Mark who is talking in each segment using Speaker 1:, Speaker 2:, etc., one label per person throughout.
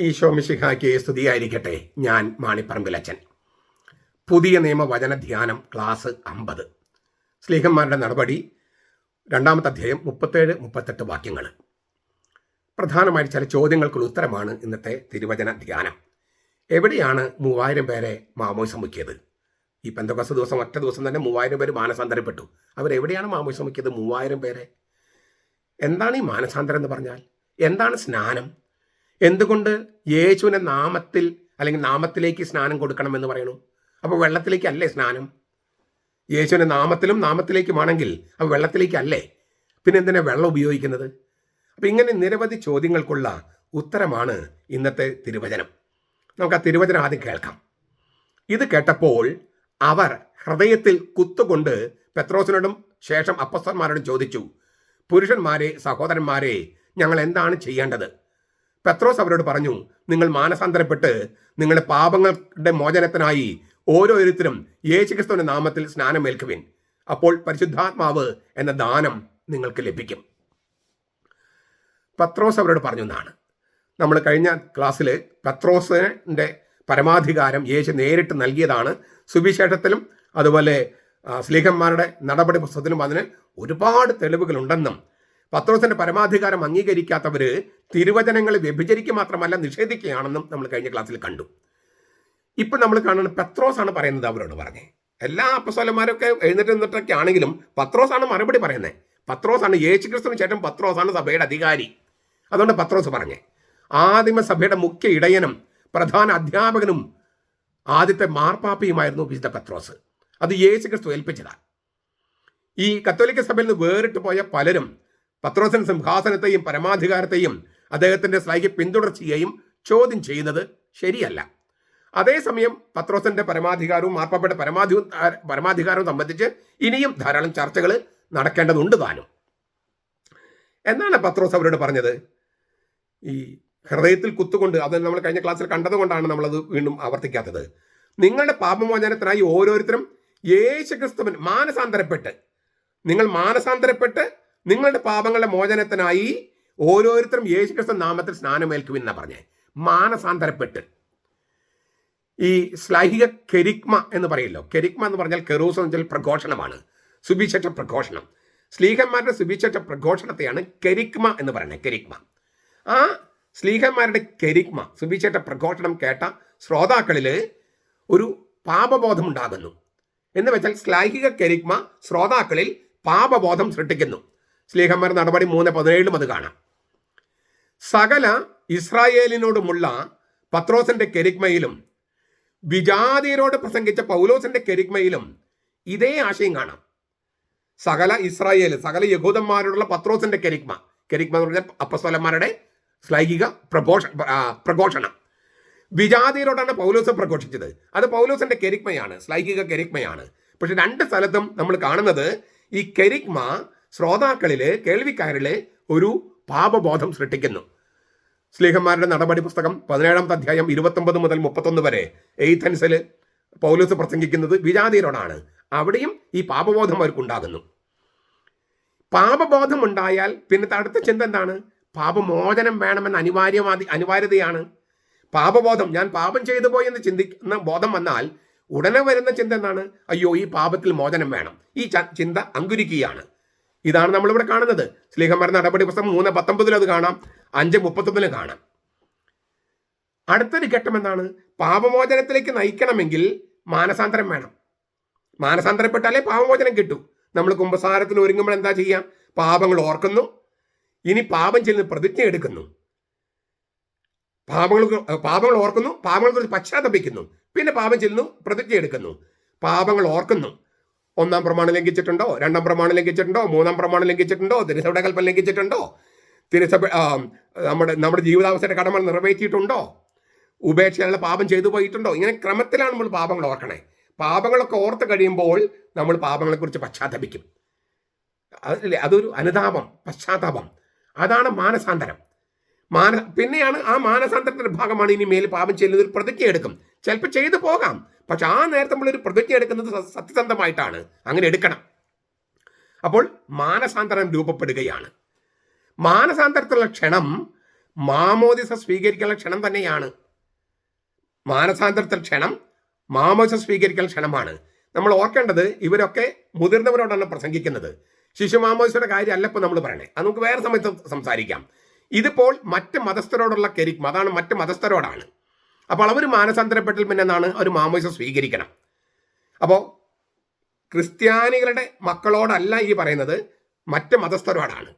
Speaker 1: ഈശോ മിശിഹായ്ക്ക് സ്തുതിയായിരിക്കട്ടെ. ഞാൻ മാണിപ്പറമ്പിലച്ചൻ. പുതിയ നിയമ വചന ധ്യാനം ക്ലാസ് അമ്പത്. സ്ലീഹന്മാരുടെ നടപടി രണ്ടാമത്തെ അധ്യായം മുപ്പത്തേഴ് മുപ്പത്തെട്ട് വാക്യങ്ങൾ. പ്രധാനമായും ചില ചോദ്യങ്ങൾക്കുള്ള ഉത്തരമാണ് ഇന്നത്തെ തിരുവചന ധ്യാനം. എവിടെയാണ് മൂവായിരം പേരെ മാമോയിസം മുക്കിയത്? ഈ പെന്തക്കോസ ദിവസം ഒറ്റ ദിവസം തന്നെ മൂവായിരം പേര് മാനസാന്തരപ്പെട്ടു. അവരെവിടെയാണ് മാമോയിസം മുക്കിയത്? മൂവായിരം പേരെ. എന്താണ് ഈ മാനസാന്തരം എന്ന് പറഞ്ഞാൽ? എന്താണ് സ്നാനം? എന്തുകൊണ്ട് യേശുവിന്റെ നാമത്തിൽ അല്ലെങ്കിൽ നാമത്തിലേക്ക് സ്നാനം കൊടുക്കണം എന്ന് പറയണു അപ്പോൾ വെള്ളത്തിലേക്ക് അല്ലേ സ്നാനം? യേശുവിന്റെ നാമത്തിലും നാമത്തിലേക്കുമാണെങ്കിൽ അപ്പോൾ വെള്ളത്തിലേക്ക് അല്ലേ പിന്നെ എന്തിനാ വെള്ളം ഉപയോഗിക്കുന്നത്? അപ്പം ഇങ്ങനെ നിരവധി ചോദ്യങ്ങൾക്കുള്ള ഉത്തരമാണ് ഇന്നത്തെ തിരുവചനം. നമുക്ക് ആ തിരുവചനം ആദ്യം കേൾക്കാം. ഇത് കേട്ടപ്പോൾ അവർ ഹൃദയത്തിൽ കുത്തുകൊണ്ട് പെത്രോസിനോടും ശേഷം അപ്പസ്തന്മാരോടും ചോദിച്ചു പുരുഷന്മാരെ സഹോദരന്മാരെ ഞങ്ങൾ എന്താണ് ചെയ്യേണ്ടത്? പെത്രോസ് അവരോട് പറഞ്ഞു നിങ്ങൾ മാനസാന്തരപ്പെട്ട് നിങ്ങളുടെ പാപങ്ങളുടെ മോചനത്തിനായി ഓരോരുത്തരും യേശുക്രിസ്തുവിന്റെ നാമത്തിൽ സ്നാനമേൽക്കുവിൻ. അപ്പോൾ പരിശുദ്ധാത്മാവ് എന്ന ദാനം നിങ്ങൾക്ക് ലഭിക്കും. പത്രോസ് അവരോട് പറഞ്ഞു എന്നാണ് നമ്മൾ കഴിഞ്ഞ ക്ലാസ്സിൽ പത്രോസിന്റെ പരമാധികാരം യേശു നേരിട്ട് നൽകിയതാണ്. സുവിശേഷത്തിലും അതുപോലെ സ്ലീഹന്മാരുടെ നടപടി പുസ്തകത്തിലും അതിന് ഒരുപാട് തെളിവുകളുണ്ടെന്നും പത്രോസിന്റെ പരമാധികാരം അംഗീകരിക്കാത്തവര് തിരുവചനങ്ങളെ വ്യഭിചരിക്കുക മാത്രമല്ല നിഷേധിക്കുകയാണെന്നും നമ്മൾ കഴിഞ്ഞ ക്ലാസ്സിൽ കണ്ടു. ഇപ്പൊ നമ്മൾ കാണുന്നത് പത്രോസ് ആണ് പറയുന്നത് അവരോട് പറഞ്ഞേ. എല്ലാ അപ്പസ്വലന്മാരൊക്കെ എഴുന്നേറ്റ് നിന്നിട്ടൊക്കെ ആണെങ്കിലും പത്രോസ് ആണ് മറുപടി പറയുന്നത് പത്രോസ് ആണ് യേശു ക്രിസ്തുവിന് ശേഷം പത്രോസ് ആണ് സഭയുടെ അധികാരി. അതുകൊണ്ട് പത്രോസ് പറഞ്ഞേ ആദിമ സഭയുടെ മുഖ്യ ഇടയനും പ്രധാന അധ്യാപകനും ആദ്യത്തെ മാർപ്പാപ്പയുമായിരുന്നു വിശുദ്ധ പത്രോസ്. അത് യേശു ക്രിസ്തു ഏൽപ്പിച്ചതാണ്. ഈ കത്തോലിക്ക സഭയിൽ നിന്ന് വേറിട്ട് പോയ പലരും പത്രോസിന്റെ സിംഹാസനത്തെയും പരമാധികാരത്തെയും അദ്ദേഹത്തിന്റെ സ്ലൈക്ക് പിന്തുടർച്ചയെയും ചോദ്യം ചെയ്യുന്നത് ശരിയല്ല. അതേസമയം പത്രോസന്റെ പരമാധികാരവും മാർപ്പാപ്പയുടെ പരമാധി പരമാധികാരവും സംബന്ധിച്ച് ഇനിയും ധാരാളം ചർച്ചകൾ നടക്കേണ്ടതുണ്ട് താനും. എന്നാണ് പത്രോസ് അവരോട് പറഞ്ഞത്? ഈ ഹൃദയത്തിൽ കുത്തുകൊണ്ട് അത് നമ്മൾ കഴിഞ്ഞ ക്ലാസ്സിൽ കണ്ടതുകൊണ്ടാണ് നമ്മളത് വീണ്ടും ആവർത്തിക്കാത്തത്. നിങ്ങളുടെ പാപമോചനത്തിനായി ഓരോരുത്തരും യേശുക്രിസ്തുവിൻ മാനസാന്തരപ്പെട്ട് നിങ്ങൾ മാനസാന്തരപ്പെട്ട് നിങ്ങളുടെ പാപങ്ങളുടെ മോചനത്തിനായി ഓരോരുത്തരും യേശുക്രിസ്തു നാമത്തിൽ സ്നാനമേൽക്കുവിൻ എന്നാ പറഞ്ഞേ. മാനസാന്തരപ്പെട്ട്. ഈ ശ്ലൈഹിക കെരിക്മ എന്ന് പറയല്ലോ. കെരിക്മ എന്ന് പറഞ്ഞാൽ കെറൂസ് എന്ന് വെച്ചാൽ പ്രഘോഷണമാണ്. സുവിശേഷ പ്രഘോഷണം. സ്ലീഹന്മാരുടെ സുവിശേഷ പ്രഘോഷണത്തെയാണ് കെരിക്മ എന്ന് പറയുന്നത്. കെരിക്മ. ആ സ്ലീഹന്മാരുടെ കെരിക്മ സുവിശേഷ പ്രഘോഷണം കേട്ട ശ്രോതാക്കളിൽ ഒരു പാപബോധം ഉണ്ടാകുന്നു. എന്ന് വെച്ചാൽ ശ്ലൈഹിക കെരിക്മ ശ്രോതാക്കളിൽ പാപബോധം സൃഷ്ടിക്കുന്നു. സ്ലീഹന്മാർ നടപടി മൂന്ന് പതിനേഴിലും അത് കാണാം. സകല ഇസ്രായേലിനോടുമുള്ള പത്രോസിന്റെ കെരിഗ്മയിലും വിജാതിയരോട് പ്രസംഗിച്ച പൗലോസിന്റെ കെരിഗ്മയിലും ഇതേ ആശയം കാണാം. സകല ഇസ്രായേൽ സകല യഹൂദന്മാരോടുള്ള പത്രോസിന്റെ കെരിഗ്മ. കെരിഗ്മ എന്ന് പറഞ്ഞാൽ അപ്പസ്വലന്മാരുടെ ശ്ലൈഹിക പ്രഘോഷ പ്രഘോഷണം. വിജാതിയരോടാണ് പൗലോസ് പ്രഘോഷിച്ചത്. അത് പൗലോസിന്റെ കെരിഗ്മയാണ് ശ്ലൈഹിക കെരിഗ്മയാണ്. പക്ഷെ രണ്ട് സ്ഥലത്തും നമ്മൾ കാണുന്നത് ഈ കെരിക്മ ശ്രോതാക്കളിൽ കേൾവിക്കാരിലെ ഒരു പാപബോധം സൃഷ്ടിക്കുന്നു. സ്ലീഹന്മാരുടെ നടപടി പുസ്തകം പതിനേഴാമത്തെ അധ്യായം ഇരുപത്തൊമ്പത് മുതൽ മുപ്പത്തൊന്ന് വരെ. എയ്ത്തൻസിൽ പൗലോസ് പ്രസംഗിക്കുന്നത് വിജാതിയരോടാണ്. അവിടെയും ഈ പാപബോധം അവർക്കുണ്ടാകുന്നു. പാപബോധം ഉണ്ടായാൽ പിന്നെ അടുത്ത ചിന്ത എന്താണ്? പാപമോചനം വേണമെന്ന അനിവാര്യമാതി അനിവാര്യതയാണ്. പാപബോധം ഞാൻ പാപം ചെയ്തു പോയി എന്ന് ചിന്തിക്കുന്ന ബോധം വന്നാൽ ഉടനെ വരുന്ന ചിന്ത എന്താണ്? അയ്യോ ഈ പാപത്തിൽ മോചനം വേണം. ഈ ചിന്ത അങ്കുരിക്കുകയാണ്. ഇതാണ് നമ്മളിവിടെ കാണുന്നത്. സ്ലീഹന്മാരുടെ നടപടി പുസ്തകം മൂന്ന് പത്തൊമ്പതിൽ അത് കാണാം. അഞ്ച് മുപ്പത്തൊന്നിലും കാണാം. അടുത്തൊരു ഘട്ടം എന്താണ്? പാപമോചനത്തിലേക്ക് നയിക്കണമെങ്കിൽ മാനസാന്തരം വേണം. മാനസാന്തരപ്പെട്ടാലേ പാപമോചനം കിട്ടൂ. നമ്മൾ കുംഭസാരത്തിന് ഒരുങ്ങുമ്പോൾ എന്താ ചെയ്യാം പാപങ്ങൾ ഓർക്കുന്നു. ഇനി പാപം ചെയ്യുന്ന പ്രതിജ്ഞ എടുക്കുന്നു. പാപങ്ങൾ പാപങ്ങൾ ഓർക്കുന്നു. പാപങ്ങളെക്കുറിച്ച് പശ്ചാത്തപിക്കുന്നു. പിന്നെ പാപം ചെല്ലുന്നു പ്രതിജ്ഞ എടുക്കുന്നു. പാപങ്ങൾ ഓർക്കുന്നു. ഒന്നാം പ്രമാണം ലംഘിച്ചിട്ടുണ്ടോ? രണ്ടാം പ്രമാണം ലംഘിച്ചിട്ടുണ്ടോ? മൂന്നാം പ്രമാണം ലംഘിച്ചിട്ടുണ്ടോ? തിരുസഭയുടെ കൽപ്പന ലംഘിച്ചിട്ടുണ്ടോ? തിരുസഭ നമ്മുടെ നമ്മുടെ ജീവിതാവസ്ഥയുടെ കടമ നിറവേറ്റിയിട്ടുണ്ടോ? ഉപേക്ഷയുള്ള പാപം ചെയ്തു പോയിട്ടുണ്ടോ? ഇങ്ങനെ ക്രമത്തിലാണ് നമ്മൾ പാപങ്ങൾ ഓർക്കണേ. പാപങ്ങളൊക്കെ ഓർത്ത് കഴിയുമ്പോൾ നമ്മൾ പാപങ്ങളെക്കുറിച്ച് പശ്ചാത്തപിക്കും. അതല്ലേ? അതൊരു അനുതാപം പശ്ചാത്താപം. അതാണ് മാനസാന്തരം. മാന പിന്നെയാണ് ആ മാനസാന്തരത്തിന്റെ ഭാഗമാണ് ഇനി മേൽ പാപം ചെയ്യുന്നത് ഒരു പ്രതിജ്ഞ എടുക്കും ചിലപ്പോൾ ചെയ്തു പോകാം. പക്ഷെ ആ നേരത്തെ നമ്മളൊരു പ്രതിജ്ഞ എടുക്കുന്നത് സത്യസന്ധമായിട്ടാണ്. അങ്ങനെ എടുക്കണം. അപ്പോൾ മാനസാന്തരം രൂപപ്പെടുകയാണ്. മാനസാന്തരത്തിലുള്ള ക്ഷണം മാമോദിസ സ്വീകരിക്കാനുള്ള ക്ഷണം തന്നെയാണ്. മാനസാന്തരത്തിൽ ക്ഷണം മാമോദിസ സ്വീകരിക്കൽ ക്ഷണമാണ്. നമ്മൾ ഓർക്കേണ്ടത് ഇവരൊക്കെ മുതിർന്നവരോടാണ് പ്രസംഗിക്കുന്നത്. ശിശു മാമോദിസയുടെ കാര്യം ഇപ്പോൾ നമ്മൾ പറയണേ. അത് നമുക്ക് വേറെ സമയത്ത് സംസാരിക്കാം. ഇതിപ്പോൾ മറ്റ് മതസ്ഥരോടുള്ള കെരിക്കും അതാണ് മറ്റ് മതസ്ഥരോടാണ്. അപ്പോൾ അവർ മാനസാന്തരപ്പെട്ടിൽ പിന്നെ എന്താണ് ഒരു മാമോയിസ സ്വീകരിക്കണം. അപ്പോൾ ക്രിസ്ത്യാനികളുടെ മക്കളോടല്ല ഈ പറയുന്നത് മറ്റ് മതസ്ഥരോടാണ്.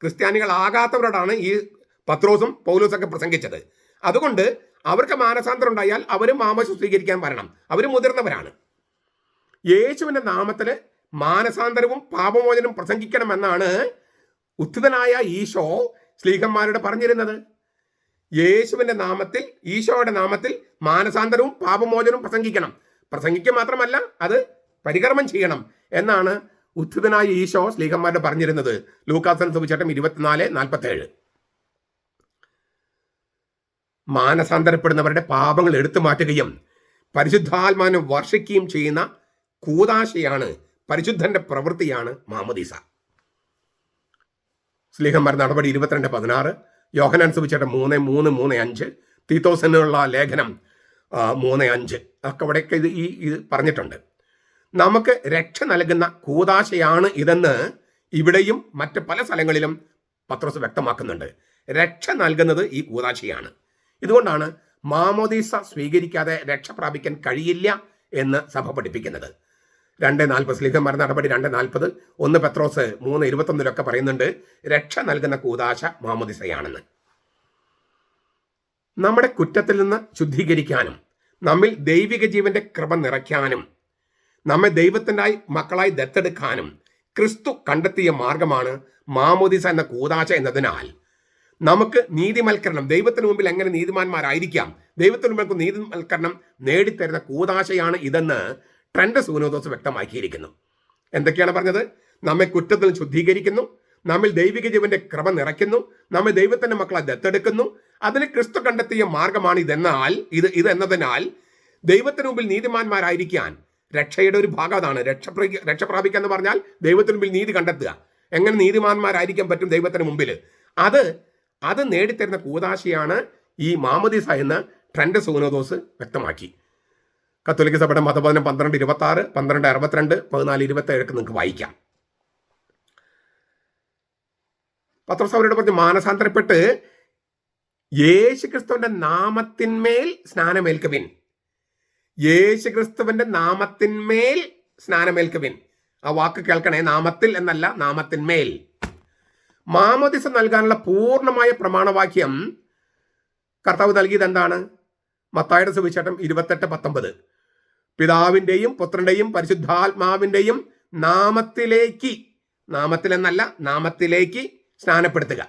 Speaker 1: ക്രിസ്ത്യാനികളാകാത്തവരോടാണ് ഈ പത്രോസും പൗലോസൊക്കെ പ്രസംഗിച്ചത്. അതുകൊണ്ട് അവർക്ക് മാനസാന്തരം ഉണ്ടായാൽ അവരും മാമോദിസം സ്വീകരിക്കാൻ വരണം. അവർ മുതിർന്നവരാണ്. യേശുവിന്റെ നാമത്തിൽ മാനസാന്തരവും പാപമോചനവും പ്രസംഗിക്കണമെന്നാണ് ഉത്ഥിതനായ ഈശോ സ്ലീഹന്മാരോട് പറഞ്ഞിരുന്നത്. യേശുവിന്റെ നാമത്തിൽ ഈശോയുടെ നാമത്തിൽ മാനസാന്തരവും പാപമോചനവും പ്രസംഗിക്കണം. പ്രസംഗിക്കുക മാത്രമല്ല അത് പരികർമ്മം ചെയ്യണം എന്നാണ് ഉദ്ധിതനായ ഈശോ സ്ലീഹന്മാരുടെ പറഞ്ഞിരുന്നത്. ലൂക്കാസൻ സുവിശേഷം ഇരുപത്തിനാല് നാൽപ്പത്തേഴ്. മാനസാന്തരപ്പെടുന്നവരുടെ പാപങ്ങൾ എടുത്തു മാറ്റുകയും പരിശുദ്ധാത്മാനം വർഷിക്കുകയും ചെയ്യുന്ന കൂതാശയാണ് പരിശുദ്ധന്റെ പ്രവൃത്തിയാണ് മാമദീസ. സ്ലീഹന്മാർ നടപടി ഇരുപത്തിരണ്ട് പതിനാറ്. യോഹനാൻ സുവിച്ചേട്ടൻ മൂന്ന് മൂന്ന് മൂന്ന് അഞ്ച്. തീത്തോസിനുള്ള ലേഖനം മൂന്ന് അഞ്ച്. ഒക്കെ അവിടെയൊക്കെ ഇത് ഈ ഇത് പറഞ്ഞിട്ടുണ്ട്. നമുക്ക് രക്ഷ നൽകുന്ന കൂതാശയാണ് ഇതെന്ന് ഇവിടെയും മറ്റ് പല സ്ഥലങ്ങളിലും പത്രോസ് വ്യക്തമാക്കുന്നുണ്ട്. രക്ഷ നൽകുന്നത് ഈ കൂതാശയാണ്. ഇതുകൊണ്ടാണ് മാമോദീസ സ്വീകരിക്കാതെ രക്ഷ പ്രാപിക്കാൻ കഴിയില്ല എന്ന് സഭ പഠിപ്പിക്കുന്നത്. രണ്ട് നാൽപ്പത് സ്ലീഹന്മാർ നടപടി രണ്ട് നാൽപ്പത് ഒന്ന് പെത്രോസ് മൂന്ന് ഇരുപത്തൊന്നിലൊക്കെ പറയുന്നുണ്ട് രക്ഷ നൽകുന്ന കൂതാശ മാമോദിസയാണെന്ന് നമ്മുടെ കുറ്റത്തിൽ നിന്ന് ശുദ്ധീകരിക്കാനും നമ്മിൽ ദൈവിക ജീവന്റെ കൃപ നിറയ്ക്കാനും നമ്മെ ദൈവത്തിനായി മക്കളായി ദത്തെടുക്കാനും ക്രിസ്തു കണ്ടെത്തിയ മാർഗമാണ് മാമോദിസ എന്ന കൂതാശ എന്നതിനാൽ നമുക്ക് നീതിമൽക്കരണം ദൈവത്തിന് മുമ്പിൽ എങ്ങനെ നീതിമാന്മാരായിരിക്കാം ദൈവത്തിന് മുമ്പിൽ നീതിമൽക്കരണം നേടിത്തരുന്ന കൂതാശയാണ് ഇതെന്ന് ട്രെൻഡ് സൂനോദോസ് വ്യക്തമാക്കിയിരിക്കുന്നു. എന്തൊക്കെയാണ് പറഞ്ഞത്? നമ്മെ കുറ്റത്തിൽ ശുദ്ധീകരിക്കുന്നു. നമ്മിൽ ദൈവിക ജീവന്റെ ക്രമ നിറയ്ക്കുന്നു. നമ്മെ ദൈവത്തിന്റെ മക്കളെ ദത്തെടുക്കുന്നു. അതിന് ക്രിസ്തു കണ്ടെത്തിയ മാർഗമാണ് ഇതെന്നാൽ ഇത് ഇത് എന്നതിനാൽ ദൈവത്തിന് മുമ്പിൽ നീതിമാന്മാരായിരിക്കാൻ രക്ഷയുടെ ഒരു ഭാഗം അതാണ്. രക്ഷ രക്ഷപ്രാപിക്കുക പ്രാപിക്കുക എന്ന് പറഞ്ഞാൽ ദൈവത്തിന് മുമ്പിൽ നീതി കണ്ടെത്തുക. എങ്ങനെ നീതിമാന്മാരായിരിക്കാൻ പറ്റും ദൈവത്തിന് മുമ്പിൽ? അത് അത് നേടിത്തരുന്ന കൂതാശയാണ് ഈ മാമദിസ എന്ന് ട്രെൻഡ് സോനോദോസ് വ്യക്തമാക്കി. കത്തോലിക്ക സഭയുടെ മതബോധനം പന്ത്രണ്ട് ഇരുപത്തി ആറ് പന്ത്രണ്ട് അറുപത്തിരണ്ട് പതിനാല് ഇരുപത്തി ഏഴൊക്കെ നിങ്ങൾക്ക് വായിക്കാം. പത്രോസ് അവരോട് പറഞ്ഞ് മാനസാന്തരപ്പെട്ട് യേശു ക്രിസ്തുവിന്റെ നാമത്തിന്മേൽ സ്നാനമേൽക്കുവിൻ. യേശു ക്രിസ്തുവിന്റെ നാമത്തിന്മേൽ സ്നാനമേൽക്കുവിൻ. ആ വാക്ക് കേൾക്കണേ നാമത്തിൽ എന്നല്ല നാമത്തിന്മേൽ. മാമോദിസം നൽകാനുള്ള പൂർണമായ പ്രമാണവാക്യം കർത്താവ് നൽകിയത് എന്താണ്? മത്തായുടെ സുവിശേഷം ഇരുപത്തെട്ട് പത്തൊമ്പത്. പിതാവിന്റെയും പുത്രന്റെയും പരിശുദ്ധാത്മാവിന്റെയും നാമത്തിലേക്ക് നാമത്തിലെന്നല്ല നാമത്തിലേക്ക് സ്നാനപ്പെടുത്തുക.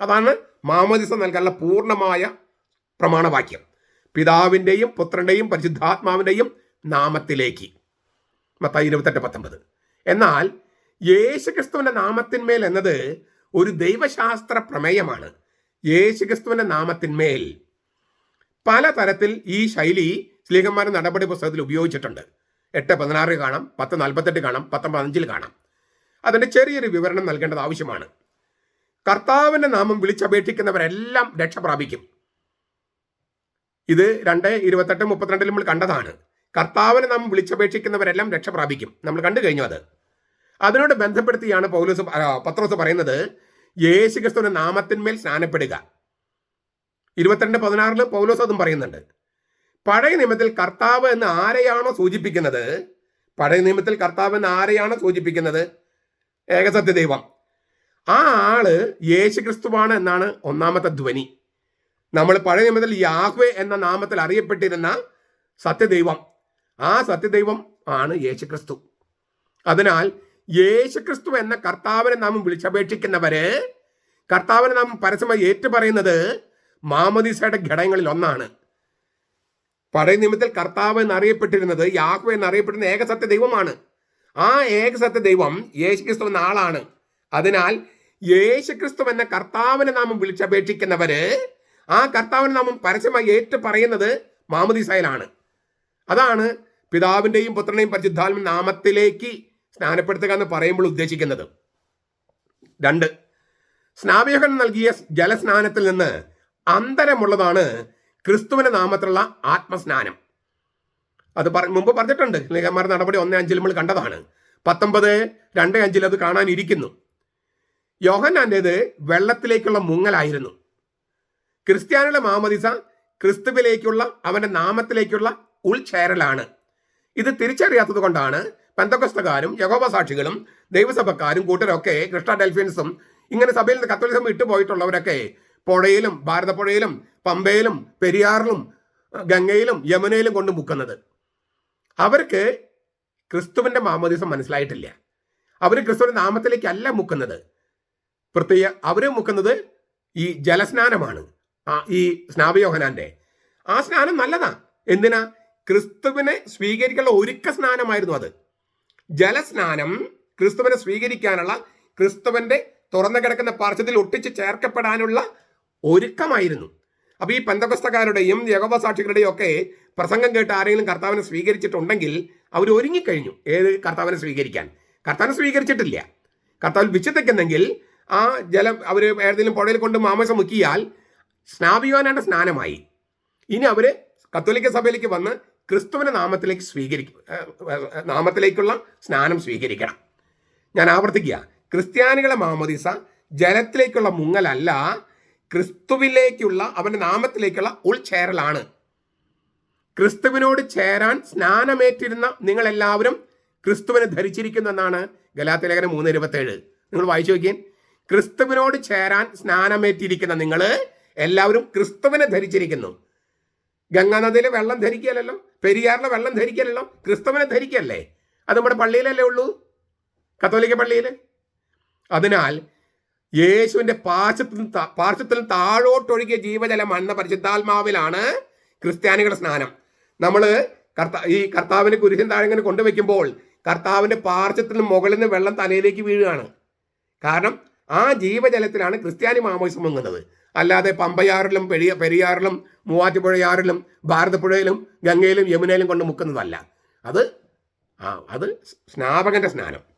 Speaker 1: അതാണ് മാമോദിസ നൽകാനുള്ള പൂർണമായ പ്രമാണവാക്യം. പിതാവിന്റെയും പുത്രന്റെയും പരിശുദ്ധാത്മാവിന്റെയും നാമത്തിലേക്ക്. മത്തായി ഇരുപത്തെട്ട് പത്തൊമ്പത്. എന്നാൽ യേശുക്രിസ്തുവിന്റെ നാമത്തിന്മേൽ എന്നത് ഒരു ദൈവശാസ്ത്ര പ്രമേയമാണ്. യേശുക്രിസ്തുവിന്റെ നാമത്തിന്മേൽ പലതരത്തിൽ ഈ ശൈലി സ്ലീഹന്മാരുടെ നടപടി പുസ്തകത്തിൽ ഉപയോഗിച്ചിട്ടുണ്ട്. എട്ട് പതിനാറ് കാണാം പത്ത് നാൽപ്പത്തെട്ട് കാണാം പത്ത് പതിനഞ്ചിൽ കാണാം. അതിന്റെ ചെറിയൊരു വിവരണം നൽകേണ്ടത് ആവശ്യമാണ്. കർത്താവിന്റെ നാമം വിളിച്ചപേക്ഷിക്കുന്നവരെല്ലാം രക്ഷ പ്രാപിക്കും. ഇത് രണ്ട് ഇരുപത്തെട്ട് മുപ്പത്തിരണ്ടിൽ നമ്മൾ കണ്ടതാണ്. കർത്താവിനെ നാം വിളിച്ചപേക്ഷിക്കുന്നവരെല്ലാം രക്ഷ പ്രാപിക്കും. നമ്മൾ കണ്ടു കഴിഞ്ഞു അത്. അതിനോട് ബന്ധപ്പെടുത്തിയാണ് പൗലോസ് പത്രോസ് പറയുന്നത് യേശു ക്രിസ്തുവിന്റെ നാമത്തിന്മേൽ സ്നാനപ്പെടുക. ഇരുപത്തിരണ്ട് പതിനാറിൽ പൗലോസ് അതും പറയുന്നുണ്ട്. പഴയ നിയമത്തിൽ കർത്താവ് എന്ന് ആരെയാണോ സൂചിപ്പിക്കുന്നത്? പഴയ നിയമത്തിൽ കർത്താവ് എന്ന് ആരെയാണോ സൂചിപ്പിക്കുന്നത്? ഏകസത്യ ദൈവം. ആ ആൾ യേശു ക്രിസ്തുവാണ് എന്നാണ് ഒന്നാമത്തെ ധ്വനി. നമ്മൾ പഴയ നിയമത്തിൽ യാഹ്വേ എന്ന നാമത്തിൽ അറിയപ്പെട്ടിരുന്ന സത്യദൈവം ആ സത്യദൈവം ആണ് യേശു ക്രിസ്തു അതിനാൽ യേശു ക്രിസ്തു എന്ന കർത്താവിനെ നാം വിളിച്ചപേക്ഷിക്കുന്നവര് കർത്താവിനെ നാം പരസ്യമായി ഏറ്റുപറയുന്നത് മാമദീസയുടെ ഘടകങ്ങളിൽ ഒന്നാണ്. പഴയ നിയമത്തിൽ കർത്താവ് എന്നറിയപ്പെട്ടിരുന്നത് യാഹ്വ എന്നറിയപ്പെടുന്ന ഏകസത്യ ദൈവമാണ്. ആ ഏകസത്യ ദൈവം യേശുക്രിസ്തു എന്ന ആളാണ്. അതിനാൽ യേശുക്രിസ്തു എന്ന കർത്താവിനെ നാമം വിളിച്ചപേക്ഷിക്കുന്നവര് ആ കർത്താവിനെ നാമം പരസ്യമായി ഏറ്റു പറയുന്നത് മാമദിസയിലാണ്. അതാണ് പിതാവിന്റെയും പുത്രനെയും പരിശുദ്ധാത്മ നാമത്തിലേക്ക് സ്നാനപ്പെടുത്തുക എന്ന് പറയുമ്പോൾ ഉദ്ദേശിക്കുന്നത്. രണ്ട് സ്നാപയോഹൻ നൽകിയ ജലസ്നാനത്തിൽ നിന്ന് അന്തരമുള്ളതാണ് ക്രിസ്തുവിന്റെ നാമത്തിലുള്ള ആത്മസ്നാനം. അത് പറ മുമ്പ് പറഞ്ഞിട്ടുണ്ട് ലേഖന്മാരുടെ നടപടി ഒന്നേ അഞ്ചിൽ നമ്മൾ കണ്ടതാണ്. പത്തൊമ്പത് രണ്ട് അഞ്ചിൽ അത് കാണാനിരിക്കുന്നു. യോഹന്നാന്റേത് വെള്ളത്തിലേക്കുള്ള മുങ്ങലായിരുന്നു. ക്രിസ്ത്യാനിയുടെ മാമദിസ ക്രിസ്തുവിലേക്കുള്ള അവന്റെ നാമത്തിലേക്കുള്ള ഉൾചേരലാണ് ഇത് തിരിച്ചറിയാത്തത് കൊണ്ടാണ് പെന്തക്കസ്തകാരും യഗോപസാക്ഷികളും ദൈവസഭക്കാരും കൂട്ടരൊക്കെ കൃഷ്ണ ഡെൽഫിയൻസും ഇങ്ങനെ സഭയിൽ നിന്ന് കത്തോലിസം വിട്ടുപോയിട്ടുള്ളവരൊക്കെ പുഴയിലും ഭാരതപ്പുഴയിലും പമ്പയിലും പെരിയാറിലും ഗംഗയിലും യമുനയിലും കൊണ്ട് മുക്കുന്നത്. അവർക്ക് ക്രിസ്തുവിന്റെ മാമോദിസം മനസ്സിലായിട്ടില്ല. അവർ ക്രിസ്തുവിന്റെ നാമത്തിലേക്കല്ല മുക്കുന്നത്. പ്രത്യേക അവർ മുക്കുന്നത് ഈ ജലസ്നാനമാണ്. ആ ഈ സ്നാപയോഹനാന്റെ. ആ സ്നാനം നല്ലതാ. എന്തിനാ? ക്രിസ്തുവിനെ സ്വീകരിക്കാനുള്ള ഒരുക്ക സ്നാനമായിരുന്നു അത്. ജലസ്നാനം ക്രിസ്തുവിനെ സ്വീകരിക്കാനുള്ള ക്രിസ്തുവിന്റെ തുറന്നു കിടക്കുന്ന പാർശ്വത്തിൽ ഒട്ടിച്ച് ചേർക്കപ്പെടാനുള്ള ഒരുക്കമായിരുന്നു. അപ്പോൾ ഈ പന്തകസ്തക്കാരുടെയും യഗോബ സാക്ഷികളുടെയും ഒക്കെ പ്രസംഗം കേട്ട് ആരെങ്കിലും കർത്താവിനെ സ്വീകരിച്ചിട്ടുണ്ടെങ്കിൽ അവർ ഒരുങ്ങിക്കഴിഞ്ഞു. ഏത് കർത്താവിനെ സ്വീകരിക്കാൻ? കർത്താവിനെ സ്വീകരിച്ചിട്ടില്ല. കർത്താവിൽ വിച്ചത്തേക്കുന്നെങ്കിൽ ആ ജലം അവർ ഏതെങ്കിലും പുഴയിൽ കൊണ്ട് മാമസം മുക്കിയാൽ സ്നാപിക്കുവാനായിട്ട് സ്നാനമായി. ഇനി അവർ കത്തോലിക്ക സഭയിലേക്ക് വന്ന് ക്രിസ്തുവിന്റെ നാമത്തിലേക്ക് സ്വീകരിക്കും നാമത്തിലേക്കുള്ള സ്നാനം സ്വീകരിക്കണം. ഞാൻ ആവർത്തിക്കുക. ക്രിസ്ത്യാനികളെ മാമോദിസ ജലത്തിലേക്കുള്ള മുങ്ങലല്ല ക്രിസ്തുവിലേക്കുള്ള അവന്റെ നാമത്തിലേക്കുള്ള ഉൾചേരലാണ് ക്രിസ്തുവിനോട് ചേരാൻ സ്നാനമേറ്റിരുന്ന നിങ്ങളെല്ലാവരും ക്രിസ്തുവിനെ ധരിച്ചിരിക്കുന്നു എന്നാണ് ഗലാത്ത ലേഖനം മൂന്ന് ഇരുപത്തേഴ്. നിങ്ങൾ വായിച്ചു നോക്കിയൻ ക്രിസ്തുവിനോട് ചേരാൻ സ്നാനമേറ്റിരിക്കുന്ന നിങ്ങൾ എല്ലാവരും ക്രിസ്തുവിനെ ധരിച്ചിരിക്കുന്നു. ഗംഗാനദിയിലെ വെള്ളം ധരിക്കലല്ലോ പെരിയാറിലെ വെള്ളം ധരിക്കലല്ലോ ക്രിസ്തുവിനെ ധരിക്കല്ലേ അത് നമ്മുടെ പള്ളിയിലല്ലേ ഉള്ളൂ? കത്തോലിക്ക പള്ളിയിൽ അതിനാൽ യേശുവിന്റെ പാർശ്വത്തിൽ പാർശ്വത്തിൽ താഴോട്ടൊഴുകിയ ജീവജലം എന്ന പരിശുദ്ധാത്മാവിലാണ് ക്രിസ്ത്യാനികളുടെ സ്നാനം. നമ്മൾ കർത്താ ഈ കർത്താവിന്റെ കുരിശൻ താഴെ ഇങ്ങനെ കൊണ്ടുവയ്ക്കുമ്പോൾ കർത്താവിന്റെ പാർശ്വത്തിൽ മുകളിൽ നിന്ന് വെള്ളം തലയിലേക്ക് വീഴുകയാണ്. കാരണം ആ ജീവജലത്തിലാണ് ക്രിസ്ത്യാനി മാമോയിസം മുങ്ങുന്നത്. അല്ലാതെ പമ്പയാറിലും പെരിയ പെരിയാറിലും മൂവാറ്റുപുഴയാറിലും ഭാരതപ്പുഴയിലും ഗംഗയിലും യമുനയിലും കൊണ്ട് മുക്കുന്നതല്ല. അത് ആ അത് സ്നാപകന്റെ സ്നാനം.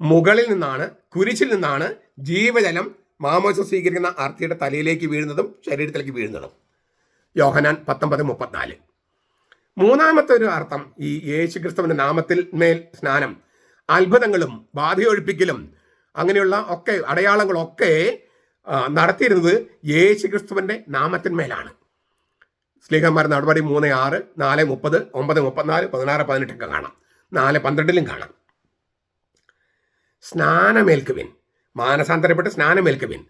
Speaker 1: മുകളിൽ നിന്നാണ് കുരിശിൽ നിന്നാണ് ജീവജലം മാമോസം സ്വീകരിക്കുന്ന ആർത്തിയുടെ തലയിലേക്ക് വീഴുന്നതും ശരീരത്തിലേക്ക് വീഴുന്നതും. യോഹനാൻ പത്തൊമ്പത് മുപ്പത്തിനാല്. മൂന്നാമത്തെ ഒരു അർത്ഥം ഈ യേശു ക്രിസ്തുവിന്റെ നാമത്തിൽ മേൽ സ്നാനം. അത്ഭുതങ്ങളും ബാധയൊഴിപ്പിക്കലും അങ്ങനെയുള്ള ഒക്കെ അടയാളങ്ങളൊക്കെ നടത്തിയിരുന്നത് യേശു ക്രിസ്തുവിന്റെ നാമത്തിന്മേലാണ് സ്ലീഹന്മാർ നടപടി മൂന്ന് ആറ് നാല് മുപ്പത് ഒമ്പത് മുപ്പത്തിനാല് പതിനാറ് പതിനെട്ടൊക്കെ കാണാം. നാല് പന്ത്രണ്ടിലും കാണാം. സ്നാനമേൽക്കുവിൻ. മാനസാന്തരപ്പെട്ട് സ്നാനമേൽക്കുവിൻ.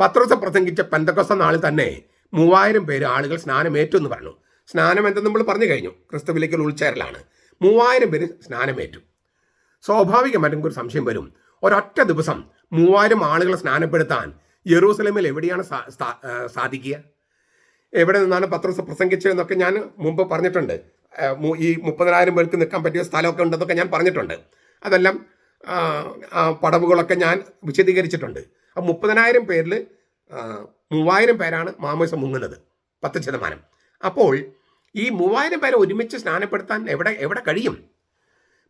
Speaker 1: പത്രോസ് പ്രസംഗിച്ച പെന്തക്കൊസ നാളിൽ തന്നെ മൂവായിരം പേര് ആളുകൾ സ്നാനമേറ്റു എന്ന് പറഞ്ഞു. സ്നാനം എന്തെന്ന് നമ്മൾ പറഞ്ഞു കഴിഞ്ഞു. ക്രിസ്തുവിലേക്കുള്ള ഉൾച്ചേരലാണ്. മൂവായിരം പേര് സ്നാനമേറ്റു. സ്വാഭാവികമായിട്ടും ഒരു സംശയം വരും. ഒരൊറ്റ ദിവസം മൂവായിരം ആളുകളെ സ്നാനപ്പെടുത്താൻ യെറൂസലേമിൽ എവിടെയാണ് സാധിക്കുക? എവിടെ നിന്നാണ് പത്രോസ് പ്രസംഗിച്ചതെന്നൊക്കെ ഞാൻ മുമ്പ് പറഞ്ഞിട്ടുണ്ട്. ഈ മുപ്പതിനായിരം പേർക്ക് നിൽക്കാൻ പറ്റിയ സ്ഥലമൊക്കെ ഉണ്ടെന്നൊക്കെ ഞാൻ പറഞ്ഞിട്ടുണ്ട്. അതെല്ലാം പടവുകളൊക്കെ ഞാൻ വിശദീകരിച്ചിട്ടുണ്ട്. അപ്പം മുപ്പതിനായിരം പേരിൽ മൂവായിരം പേരാണ് മാമോയിസം മുങ്ങുന്നത്. പത്ത് ശതമാനം. അപ്പോൾ ഈ മൂവായിരം പേരെ ഒരുമിച്ച് സ്നാനപ്പെടുത്താൻ എവിടെ എവിടെ കഴിയും?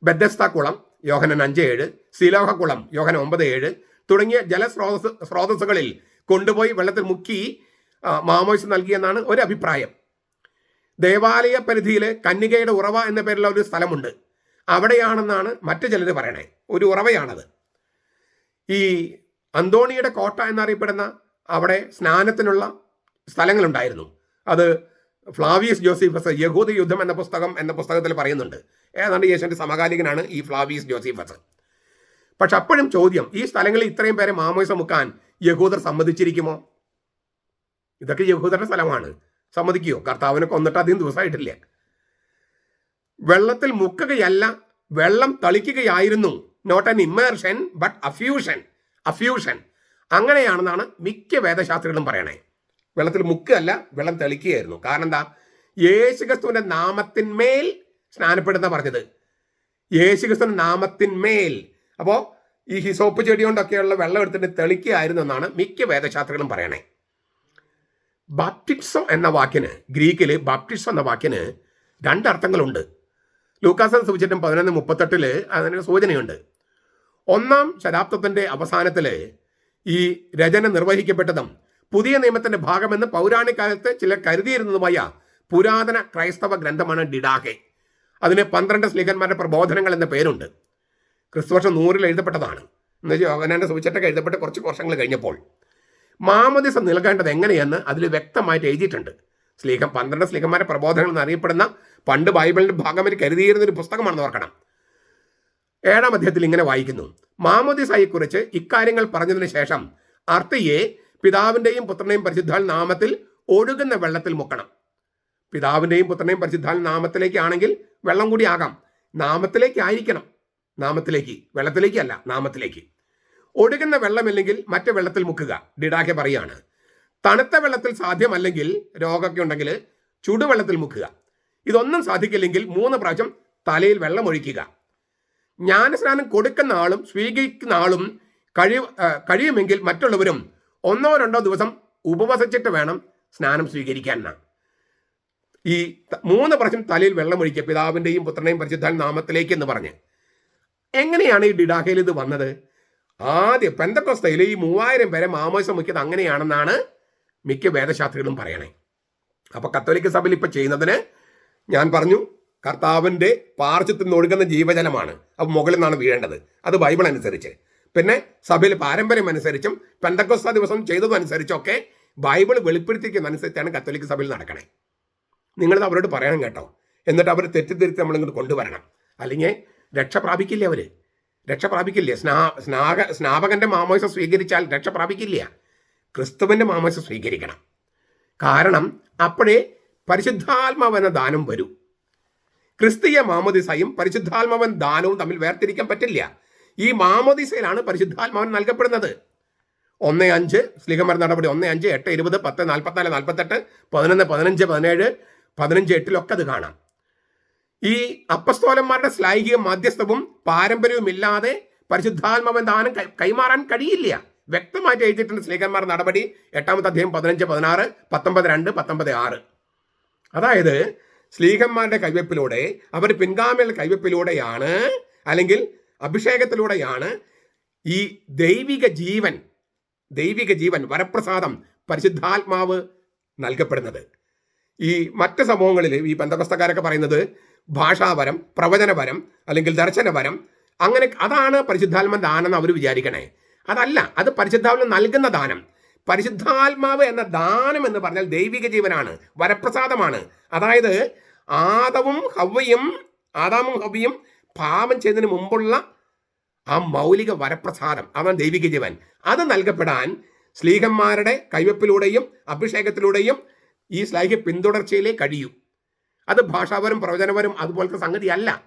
Speaker 1: ബദ്ധസ്ത കുളം യോഹനൻ അഞ്ച് ഏഴ് സിലോഹ കുളം യോഹന ഒമ്പത് ഏഴ് തുടങ്ങിയ ജലസ്രോതസ് സ്രോതസ്സുകളിൽ കൊണ്ടുപോയി വെള്ളത്തിൽ മുക്കി മാമോയിസം നൽകിയെന്നാണ് ഒരു അഭിപ്രായം ദേവാലയ പരിധിയിൽ കന്യകയുടെ ഉറവ എന്ന പേരിലുള്ള ഒരു സ്ഥലമുണ്ട്. അവിടെയാണെന്നാണ് മറ്റു ചിലർ പറയണേ. ഒരു ഉറവയാണത്. ഈ അന്തോണിയുടെ കോട്ട എന്നറിയപ്പെടുന്ന അവിടെ സ്നാനത്തിനുള്ള സ്ഥലങ്ങളുണ്ടായിരുന്നു. അത് ഫ്ലാവിയസ് ജോസിഫസ് യഹൂദ യുദ്ധം എന്ന പുസ്തകം എന്ന പുസ്തകത്തിൽ പറയുന്നുണ്ട്. ഏതാണ്ട് യേശുവിന്റെ സമകാലികനാണ് ഈ ഫ്ലാവിയസ് ജോസിഫസ് പക്ഷെ അപ്പോഴും ചോദ്യം ഈ സ്ഥലങ്ങളിൽ ഇത്രയും പേരെ മാമോയിസ മുക്കാൻ യഹൂദർ സമ്മതിച്ചിരിക്കുമോ? ഇതൊക്കെ യഹൂദരുടെ സ്ഥലമാണ്. സമ്മതിക്കുമോ കർത്താവിനെ കൊന്നിട്ട് അധികം ദിവസമായിട്ടില്ല. വെള്ളത്തിൽ മുക്കുകയല്ല വെള്ളം തളിക്കുകയായിരുന്നു. Not an immersion but affusion affusion അങ്ങനെയാണെന്നാണ് മിക്ക വേദശാസ്ത്രികളും പറയണേ. വെള്ളത്തിൽ മുക്കുകയല്ല വെള്ളം തളിക്കുകയായിരുന്നു. കാരണം എന്താ? യേശുക്രിസ്തുവിന്റെ നാമത്തിന്മേൽ സ്നാനപ്പെടുന്ന പറഞ്ഞത്. യേശുക്രിസ്തുവിന്റെ നാമത്തിന്മേൽ. അപ്പോൾ ഈ ഹിസോപ്പ് ചെടി കൊണ്ടൊക്കെയുള്ള വെള്ളം എടുത്തിട്ട് തെളിക്കുകയായിരുന്നു എന്നാണ് മിക്ക വേദശാസ്ത്രികളും പറയണേ. ബാപ്റ്റിസം എന്ന വാക്കിന് ഗ്രീക്കിൽ ബാപ്റ്റിസം എന്ന വാക്കിന് രണ്ടർത്ഥങ്ങളുണ്ട്. ലൂക്കാസൻ സുവിശേഷം പതിനൊന്ന് മുപ്പത്തെട്ടിൽ അതിനൊരു സൂചനയുണ്ട്. ഒന്നാം ശതാബ്ദത്തിന്റെ അവസാനത്തിൽ ഈ രചന നിർവഹിക്കപ്പെട്ടതും പുതിയ നിയമത്തിന്റെ ഭാഗമെന്ന് പൗരാണിക കാലത്ത് ചിലർ കരുതിയിരുന്നതുമായ പുരാതന ക്രൈസ്തവ ഗ്രന്ഥമാണ് ഡിഡാഹെ അതിന് പന്ത്രണ്ട് സ്ലീഹന്മാരുടെ പ്രബോധനങ്ങൾ എന്ന പേരുണ്ട്. ക്രിസ്തുവർഷം നൂറിൽ എഴുതപ്പെട്ടതാണ്. എന്നുവെച്ചാൽ യോഗനാന്റെ സുവിശേഷമൊക്കെ എഴുതപ്പെട്ട് കുറച്ച് വർഷങ്ങൾ കഴിഞ്ഞപ്പോൾ. മാമദിസം നൽകേണ്ടത് എങ്ങനെയെന്ന് അതിൽ വ്യക്തമായിട്ട് എഴുതിയിട്ടുണ്ട്. സ്ലീഹം പന്ത്രണ്ട് സ്ലീഹന്മാരെ പ്രബോധനങ്ങൾ എന്നറിയപ്പെടുന്ന പണ്ട് ബൈബിളിന്റെ ഭാഗമായി കരുതിയിരുന്ന ഒരു പുസ്തകമാണെന്ന് ഓർക്കണം. ഏഴാം അധ്യായത്തിൽ ഇങ്ങനെ വായിക്കുന്നു. മാമോദിസായെക്കുറിച്ച് ഇക്കാര്യങ്ങൾ പറഞ്ഞതിന് ശേഷം അർത്തിയെ പിതാവിന്റെയും പുത്രനെയും പരിശുദ്ധാൽ നാമത്തിൽ ഒഴുകുന്ന വെള്ളത്തിൽ മുക്കണം. പിതാവിന്റെയും പുത്രനെയും പരിശുദ്ധാൽ നാമത്തിലേക്കാണെങ്കിൽ വെള്ളം കൂടി ആകാം. നാമത്തിലേക്ക് ആയിരിക്കണം. നാമത്തിലേക്ക്. വെള്ളത്തിലേക്ക് അല്ല നാമത്തിലേക്ക്. ഒഴുകുന്ന വെള്ളമില്ലെങ്കിൽ മറ്റു വെള്ളത്തിൽ മുക്കുക. ഡിഡാക്കെ പറയാണ് തണുത്ത വെള്ളത്തിൽ സാധ്യമല്ലെങ്കിൽ രോഗമൊക്കെ ഉണ്ടെങ്കിൽ ചുടുവെള്ളത്തിൽ മുക്കുക. ഇതൊന്നും സാധിക്കില്ലെങ്കിൽ മൂന്ന് പ്രാവശ്യം തലയിൽ വെള്ളം ഒഴിക്കുക. ജ്ഞാനസ്നാനം കൊടുക്കുന്ന ആളും സ്വീകരിക്കുന്ന ആളും കഴി കഴിയുമെങ്കിൽ മറ്റുള്ളവരും ഒന്നോ രണ്ടോ ദിവസം ഉപവസിച്ചിട്ട് വേണം സ്നാനം സ്വീകരിക്കാൻ. ഈ മൂന്ന് പ്രാവശ്യം തലയിൽ വെള്ളം ഒഴിക്കുക. പിതാവിന്റെയും പുത്രനെയും പരിശുദ്ധാൽ നാമത്തിലേക്ക് എന്ന് പറഞ്ഞ്. എങ്ങനെയാണ് ഈ ഡിഡാഹയിൽ ഇത് വന്നത്? ആദ്യം പെന്തക്കോസ്തയിൽ ഈ മൂവായിരം പേരെ മാമോസം മുക്കിയത് അങ്ങനെയാണെന്നാണ് മിക്ക വേദശാസ്ത്രികളും പറയണേ. അപ്പൊ കത്തോലിക്ക സഭയിൽ ഇപ്പൊ ചെയ്യുന്നതിന് ഞാൻ പറഞ്ഞു കർത്താവിന്റെ പാർശ്വത്തിൽ നിന്ന് ഒഴുകുന്ന ജീവജലമാണ്. അപ്പൊ മുകളിൽ നിന്നാണ് വീഴേണ്ടത്. അത് ബൈബിൾ അനുസരിച്ച്. പിന്നെ സഭയിൽ പാരമ്പര്യം അനുസരിച്ചും പെന്തക്കോസ്ത ദിവസം ചെയ്തതനുസരിച്ചൊക്കെ ബൈബിൾ വെളിപ്പെടുത്തിക്കുന്ന അനുസരിച്ചാണ് കത്തോലിക്ക സഭയിൽ നടക്കണേ. നിങ്ങളത് അവരോട് പറയണം കേട്ടോ. എന്നിട്ട് അവർ തെറ്റിദ്ധരിച്ച് നമ്മളിങ്ങോട്ട് കൊണ്ടുവരണം. അല്ലെങ്കിൽ രക്ഷ പ്രാപിക്കില്ല അവർ? രക്ഷ പ്രാപിക്കില്ല? സ്നാ സ്നാക സ്നാപകന്റെ മാമോയിസം സ്വീകരിച്ചാൽ രക്ഷ പ്രാപിക്കില്ല. ക്രിസ്തുവിന്റെ മാമോസം സ്വീകരിക്കണം. കാരണം അപ്പോഴേ പരിശുദ്ധാത്മാവന ദാനം വരൂ. ക്രിസ്തീയ മാമോദിസയും പരിശുദ്ധാത്മാവൻ ദാനവും തമ്മിൽ വേർതിരിക്കാൻ പറ്റില്ല. ഈ മാമോദിസയിലാണ് പരിശുദ്ധാത്മാവൻ നൽകപ്പെടുന്നത്. ഒന്ന് അഞ്ച് സ്ലിഹമർ നടപടി ഒന്ന് അഞ്ച് എട്ട് ഇരുപത് പത്ത് നാൽപ്പത്തിനാല് നാൽപ്പത്തെട്ട് പതിനൊന്ന് പതിനഞ്ച് പതിനേഴ് പതിനഞ്ച് എട്ടിലൊക്കെ അത് കാണാം. ഈ അപ്പസ്തോലന്മാരുടെ ശ്ലൈഹിക മാധ്യസ്ഥവും പാരമ്പര്യവും ഇല്ലാതെ പരിശുദ്ധാത്മാവൻ ദാനം കൈമാറാൻ കഴിയില്ല. വ്യക്തമായിട്ട് എഴുതിയിട്ടുണ്ട് സ്നേഹന്മാരുടെ നടപടി. എട്ടാമത്തെ അധ്യയം പതിനഞ്ച് പതിനാറ് പത്തൊമ്പത് രണ്ട് പത്തൊമ്പത് ആറ്. അതായത് സ്ലീഹന്മാരുടെ കൈവെപ്പിലൂടെ അവർ പിൻഗാമികളുടെ കൈവെപ്പിലൂടെയാണ് അല്ലെങ്കിൽ അഭിഷേകത്തിലൂടെയാണ് ഈ ദൈവിക ജീവൻ ദൈവിക ജീവൻ വരപ്രസാദം പരിശുദ്ധാത്മാവ് നൽകപ്പെടുന്നത്. ഈ മറ്റ് സമൂഹങ്ങളിൽ ഈ ബന്ധപ്രസ്ഥക്കാരൊക്കെ പറയുന്നത് ഭാഷാപരം പ്രവചനപരം അല്ലെങ്കിൽ ദർശനപരം അങ്ങനെ അതാണ് പരിശുദ്ധാത്മ ദാനം അവർ വിചാരിക്കണേ. അതല്ല അത് പരിശുദ്ധാത്മ നൽകുന്ന ദാനം. പരിശുദ്ധാത്മാവ് എന്ന ദാനം എന്ന് പറഞ്ഞാൽ ദൈവിക ജീവനാണ് വരപ്രസാദമാണ്. അതായത് ആദവും ഹവ്വയും ആദാമും ഹവ്വയും പാപം ചെയ്തതിന് മുമ്പുള്ള ആ മൗലിക വരപ്രസാദം അവൻ ദൈവിക ജീവൻ. അത് നൽകപ്പെടാൻ സ്ലീഹന്മാരുടെ കൈവപ്പിലൂടെയും അഭിഷേകത്തിലൂടെയും ഈ സ്ലൈഹ പിന്തുടർച്ചയിലേ കഴിയൂ. അത് ഭാഷാപരം പ്രവചനപരം അതുപോലത്തെ സംഗതിയല്ല.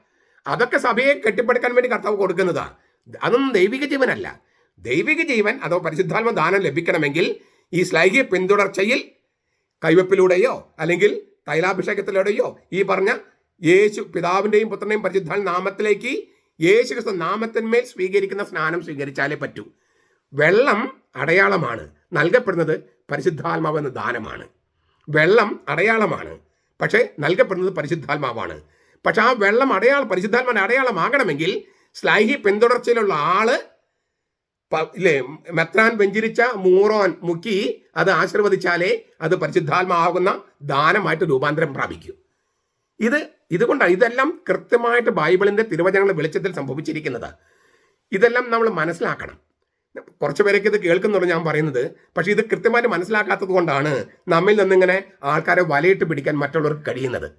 Speaker 1: അതൊക്കെ സഭയെ കെട്ടിപ്പടുക്കാൻ വേണ്ടി കർത്താവ് കൊടുക്കുന്നതാണ് അതൊന്നും ദൈവിക ജീവനല്ല. ദൈവിക ജീവൻ അതോ പരിശുദ്ധാത്മ ദാനം ലഭിക്കണമെങ്കിൽ ഈ സ്ലൈഹിക പിന്തുടർച്ചയിൽ കൈവപ്പിലൂടെയോ അല്ലെങ്കിൽ തൈലാഭിഷേകത്തിലൂടെയോ ഈ പറഞ്ഞ യേശു പിതാവിന്റെയും പുത്രന്റെയും പരിശുദ്ധാൽ നാമത്തിലേക്ക് യേശു ക്രിസ്തു നാമത്തിന്മേൽ സ്വീകരിക്കുന്ന സ്നാനം സ്വീകരിച്ചാലേ പറ്റൂ. വെള്ളം അടയാളമാണ്. നൽകപ്പെടുന്നത് പരിശുദ്ധാത്മാവെന്ന ദാനമാണ്. വെള്ളം അടയാളമാണ്. പക്ഷേ നൽകപ്പെടുന്നത് പരിശുദ്ധാത്മാവാണ്. പക്ഷെ ആ വെള്ളം അടയാളം പരിശുദ്ധാത്മാവിന്റെ അടയാളമാകണമെങ്കിൽ സ്ലൈഹി പിന്തുടർച്ചയിലുള്ള ആൾ ഇല്ലേ മെത്രാൻ വെഞ്ചിരിച്ച മൂറോൻ മുക്കി അത് ആശീർവദിച്ചാലേ അത് പരിശുദ്ധാത്മാവുന്ന ദാനമായിട്ട് രൂപാന്തരം പ്രാപിക്കൂ. ഇത് ഇതുകൊണ്ടാണ് ഇതെല്ലാം കൃത്യമായിട്ട് ബൈബിളിന്റെ തിരുവചനങ്ങളുടെ വെളിച്ചത്തിൽ സംഭവിച്ചിരിക്കുന്നത്. ഇതെല്ലാം നമ്മൾ മനസ്സിലാക്കണം. കുറച്ച് പേരൊക്കെ ഇത് കേൾക്കുന്നുള്ളൂ ഞാൻ പറയുന്നത്. പക്ഷേ ഇത് കൃത്യമായിട്ട് മനസ്സിലാക്കാത്തത് കൊണ്ടാണ് നമ്മിൽ നിന്നിങ്ങനെ ആൾക്കാരെ വലയിട്ട് പിടിക്കാൻ മറ്റുള്ളവർക്ക് കഴിയുന്നത്.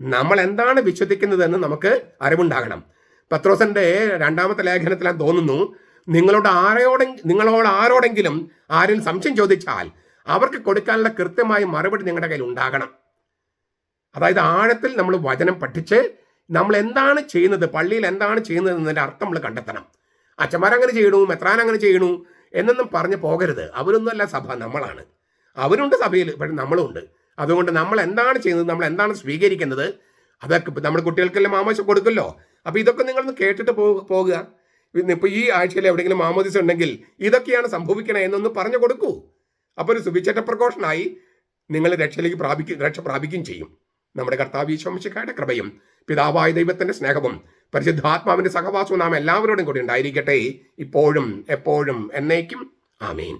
Speaker 1: നമ്മൾ എന്താണ് വിശ്വസിക്കുന്നതെന്ന് നമുക്ക് അറിവുണ്ടാകണം. പത്രോസന്റെ രണ്ടാമത്തെ ലേഖനത്തിൽ ഞാൻ തോന്നുന്നു നിങ്ങളോട് ആരോടെ നിങ്ങളോട് ആരോടെങ്കിലും ആരും സംശയം ചോദിച്ചാൽ അവർക്ക് കൊടുക്കാനുള്ള കൃത്യമായ മറുപടി നിങ്ങളുടെ കയ്യിൽ ഉണ്ടാകണം. അതായത് ആഴത്തിൽ നമ്മൾ വചനം പഠിച്ച് നമ്മൾ എന്താണ് ചെയ്യുന്നത് പള്ളിയിൽ എന്താണ് ചെയ്യുന്നത് എന്നതിന്റെ അർത്ഥം നമ്മൾ കണ്ടെത്തണം. അച്ഛന്മാരങ്ങനെ ചെയ്യണു മെത്രാൻ അങ്ങനെ ചെയ്യണു എന്നൊന്നും പറഞ്ഞ് പോകരുത്. അവരൊന്നുമല്ല സഭ നമ്മളാണ്. അവരുണ്ട് സഭയിൽ പക്ഷെ നമ്മളുണ്ട്. അതുകൊണ്ട് നമ്മൾ എന്താണ് ചെയ്യുന്നത് നമ്മൾ എന്താണ് സ്വീകരിക്കുന്നത് അതൊക്കെ നമ്മുടെ കുട്ടികൾക്കെല്ലാം ആവശ്യം കൊടുക്കല്ലോ അപ്പോൾ ഇതൊക്കെ നിങ്ങളൊന്ന് കേട്ടിട്ട് പോകുക ഇന്ന് ഇപ്പൊ ഈ ആഴ്ചയിൽ എവിടെയെങ്കിലും മാമോദിസ ഉണ്ടെങ്കിൽ ഇതൊക്കെയാണ് സംഭവിക്കണേ എന്നൊന്ന് പറഞ്ഞു കൊടുക്കൂ. അപ്പോൾ ഒരു സുവിശേഷ പ്രഘോഷനായി നിങ്ങൾ രക്ഷയിലേക്ക് പ്രാപിക്കും രക്ഷ പ്രാപിക്കുകയും ചെയ്യും. നമ്മുടെ കർത്താവ് ഈശോമിശിക്കായുടെ കൃപയും പിതാവായ ദൈവത്തിന്റെ സ്നേഹവും പരിശുദ്ധാത്മാവിന്റെ സഹവാസവും നാം എല്ലാവരോടും കൂടി ഉണ്ടായിരിക്കട്ടെ. ഇപ്പോഴും എപ്പോഴും എന്നേക്കും. ആമീൻ.